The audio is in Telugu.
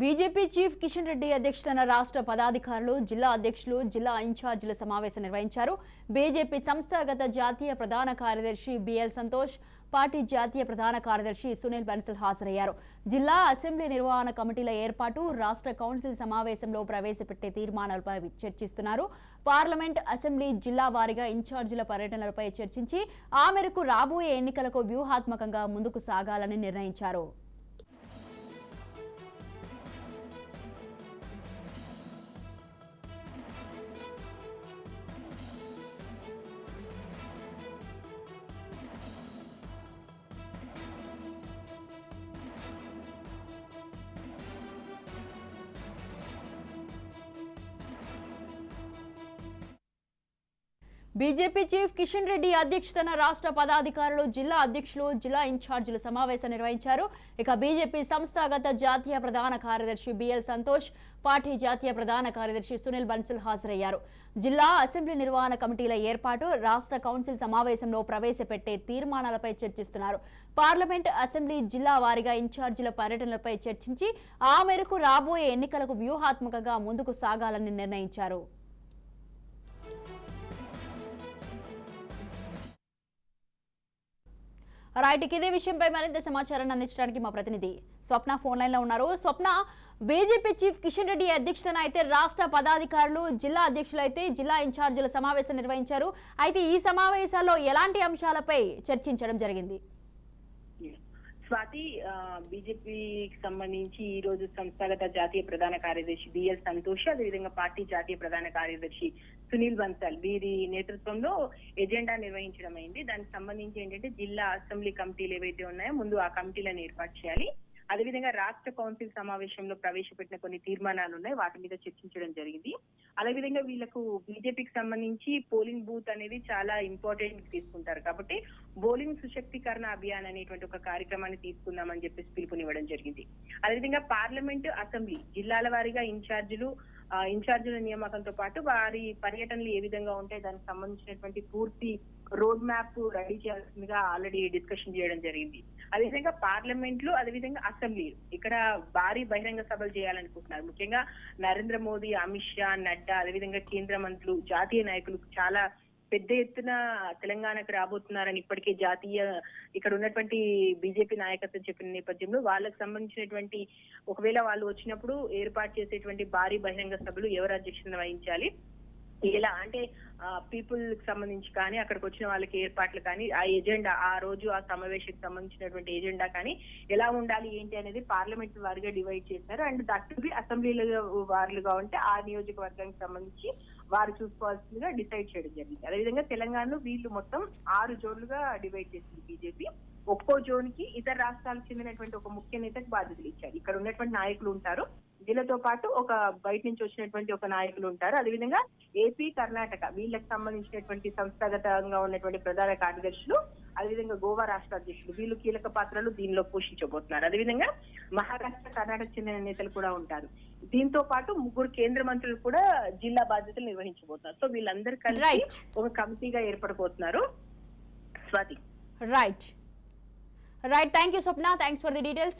బీజేపీ చీఫ్ కిషన్ రెడ్డి అధ్యక్షతన రాష్ట్ర పదాధికారులు జిల్లా అధ్యక్షులు జిల్లా ఇన్ఛార్జీల సమావేశం నిర్వహించారు. బీజేపీ సంస్థాగత జాతీయ ప్రధాన కార్యదర్శి బిఎల్ సంతోష్ పార్టీ జాతీయ ప్రధాన కార్యదర్శి సునీల్ బన్సల్ హాజరయ్యారు. జిల్లా అసెంబ్లీ నిర్వహణ కమిటీల ఏర్పాటు రాష్ట్ర కౌన్సిల్ సమావేశంలో ప్రవేశపెట్టే తీర్మానాలపై చర్చిస్తున్నారు. పార్లమెంట్ అసెంబ్లీ జిల్లా వారీగా ఇన్ఛార్జీల పర్యటనలపై చర్చించి ఆ మేరకు రాబోయే ఎన్నికలకు వ్యూహాత్మకంగా ముందుకు సాగాలని నిర్ణయించారు. బీజేపీ చీఫ్ కిషన్ రెడ్డి అధ్యక్షతన రాష్ట్ర పదాధికారులు జిల్లా అధ్యక్షులు జిల్లా ఇన్ఛార్జీలు సమావేశం నిర్వహించారు. ఇక బీజేపీ సంస్థాగత జాతీయ ప్రధాన కార్యదర్శి బిఎల్ సంతోష్ పార్టీ జాతీయ ప్రధాన కార్యదర్శి సునీల్ బన్సిల్ హాజరయ్యారు. జిల్లా అసెంబ్లీ నిర్వహణ కమిటీల ఏర్పాటు రాష్ట్ర కౌన్సిల్ సమావేశంలో ప్రవేశపెట్టే తీర్మానాలపై చర్చిస్తున్నారు. పార్లమెంట్ అసెంబ్లీ జిల్లా వారీగా ఇన్ఛార్జీల పర్యటనలపై చర్చించి ఆ మేరకు రాబోయే ఎన్నికలకు వ్యూహాత్మకంగా ముందుకు సాగాలని నిర్ణయించారు. రైట్ ఇదే విషయంపై మరింత సమాచారాన్ని అందించడానికి మా ప్రతినిధి స్వప్న ఫోన్ లైన్లో ఉన్నారు. స్వప్న బీజేపీ చీఫ్ కిషన్ రెడ్డి అధ్యక్షతన అయితే రాష్ట్ర పదాధికారులు జిల్లా అధ్యక్షులు అయితే జిల్లా ఇన్ఛార్జీల సమావేశం నిర్వహించారు. అయితే ఈ సమావేశాల్లో ఎలాంటి అంశాలపై చర్చించడం జరిగింది? స్వాతి బీజేపీకి సంబంధించి ఈ రోజు సంస్థాగత జాతీయ ప్రధాన కార్యదర్శి బిఎల్ సంతోష్ అదేవిధంగా పార్టీ జాతీయ ప్రధాన కార్యదర్శి సునీల్ బన్సల్. వీరి నేతృత్వంలో ఎజెండా నిర్వహించడం అయింది. దానికి సంబంధించి ఏంటంటే జిల్లా అసెంబ్లీ కమిటీలు ఏవైతే ఉన్నాయో ముందు ఆ కమిటీలను ఏర్పాటు చేయాలి. అదేవిధంగా రాష్ట్ర కౌన్సిల్ సమావేశంలో ప్రవేశపెట్టిన కొన్ని తీర్మానాలు ఉన్నాయి. వాటి మీద చర్చించడం జరిగింది. అదేవిధంగా వీళ్ళకు బీజేపీకి సంబంధించి పోలింగ్ బూత్ అనేది చాలా ఇంపార్టెంట్ తీసుకుంటారు. కాబట్టి బౌలింగ్ సుశక్తీకరణ అభియాన్ అనేటువంటి ఒక కార్యక్రమాన్ని తీసుకుందామని చెప్పేసి పిలుపునివ్వడం జరిగింది. అదేవిధంగా పార్లమెంట్ అసెంబ్లీ జిల్లాల వారీగా ఇన్ఛార్జీలు ఇన్ఛార్జీల నియామకంతో పాటు వారి పర్యటనలు ఏ విధంగా ఉంటాయి దానికి సంబంధించినటువంటి పూర్తి రోడ్ మ్యాప్ రెడీ చేయాల్సిందిగా ఆల్రెడీ డిస్కషన్ చేయడం జరిగింది. అదేవిధంగా పార్లమెంట్లు అదేవిధంగా అసెంబ్లీ ఇక్కడ భారీ బహిరంగ సభలు చేయాలనుకుంటున్నారు. ముఖ్యంగా నరేంద్ర మోదీ అమిత్ షా నడ్డా అదేవిధంగా కేంద్ర మంత్రులు జాతీయ నాయకులు చాలా పెద్ద ఎత్తున తెలంగాణకు రాబోతున్నారని ఇప్పటికే జాతీయ ఇక్కడ ఉన్నటువంటి బీజేపీ నాయకత్వం చెప్పిన నేపథ్యంలో వాళ్ళకి సంబంధించినటువంటి ఒకవేళ వాళ్ళు వచ్చినప్పుడు ఏర్పాటు చేసేటువంటి భారీ బహిరంగ సభలు ఎవరు అధ్యక్షత వహించాలి? ఎలా అంటే పీపుల్కి సంబంధించి కానీ అక్కడికి వచ్చిన వాళ్ళకి ఏర్పాట్లు కానీ ఆ ఎజెండా ఆ రోజు ఆ సమావేశానికి సంబంధించినటువంటి ఎజెండా కానీ ఎలా ఉండాలి ఏంటి అనేది పార్లమెంట్ వారిగా డివైడ్ చేశారు. అండ్ దట్ అసెంబ్లీల వారులుగా ఉంటే ఆ నియోజకవర్గానికి సంబంధించి వారు చూసుకోవాల్సిందిగా డిసైడ్ చేయడం జరిగింది. అదేవిధంగా తెలంగాణలో వీళ్ళు మొత్తం ఆరు జోన్లుగా డివైడ్ చేసింది బీజేపీ. ఒక్కో జోన్కి ఇతర రాష్ట్రాలకు చెందినటువంటి ఒక ముఖ్య నేతకు బాధ్యతలు ఇచ్చారు. ఇక్కడ ఉన్నటువంటి నాయకులు ఉంటారు. వీళ్ళతో పాటు ఒక బయట నుంచి వచ్చినటువంటి ఒక నాయకులు ఉంటారు. అదేవిధంగా ఏపీ కర్ణాటక వీళ్ళకి సంబంధించినటువంటి సంస్థాగతంగా ఉన్నటువంటి ప్రధాన కార్యదర్శులు అదేవిధంగా గోవా రాష్ట్ర అధ్యక్షులు వీళ్ళు కీలక పాత్రలు దీనిలో పోషించబోతున్నారు. అదేవిధంగా మహారాష్ట్ర కర్ణాటక చెందిన నేతలు కూడా ఉంటారు. దీంతో పాటు ముగ్గురు కేంద్ర మంత్రులు కూడా జిల్లా బాధ్యతలు నిర్వహించబోతున్నారు. సో వీళ్ళందరూ కలిసి. ఒక కమిటీగా ఏర్పడబోతున్నారు. Swathi. Right right thank you Swapna thanks for the details